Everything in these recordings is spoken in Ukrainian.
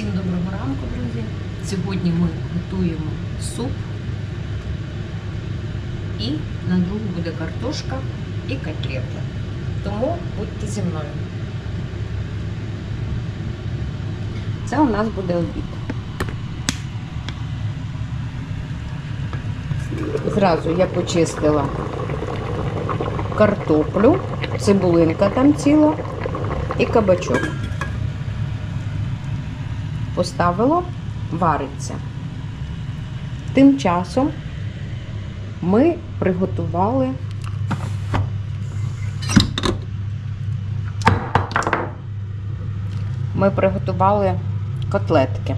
Всім доброго ранку, друзі. Сьогодні ми готуємо суп. І на другу буде картошка і котлета. Тому будьте зі мною. Це у нас буде обід. Зразу я почистила картоплю, цибулинка там ціла і кабачок. Поставило, вариться. Тим часом ми приготували ми приготували котлетки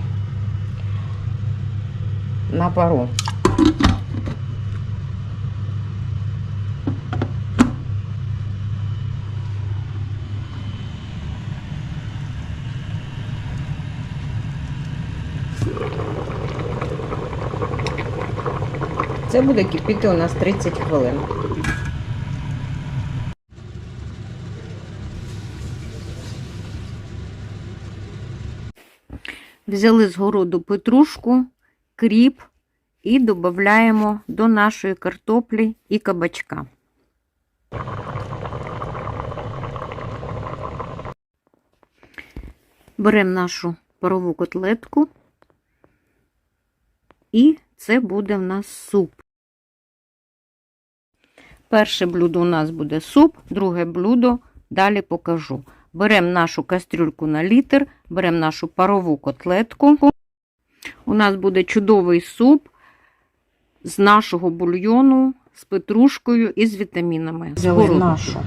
на пару. Це буде кипіти у нас 30 хвилин. Взяли з городу петрушку, кріп і додаємо до нашої картоплі і кабачка. Беремо нашу парову котлетку, і це буде в нас суп. Перше блюдо у нас буде суп, друге блюдо далі покажу. Беремо нашу кастрюльку на літр, беремо нашу парову котлетку. У нас буде чудовий суп з нашого бульйону, з петрушкою і з вітамінами. Взяли нашу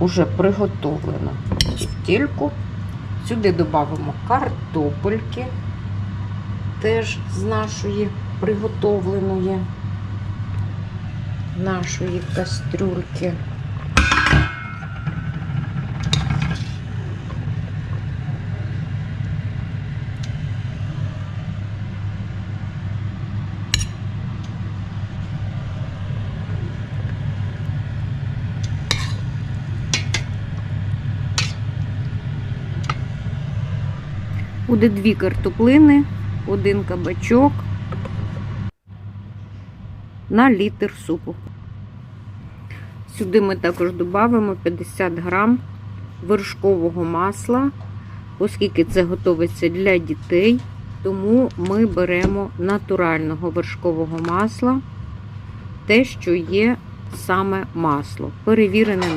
уже приготовлену тільку. Сюди додамо картопельки, теж з нашої приготовленої нашої кастрюльки. Буде дві картоплини, один кабачок на літр супу. Сюди ми також додамо 50 грам вершкового масла, оскільки це готується для дітей, тому ми беремо натурального вершкового масла, те, що є саме масло, перевірене нами.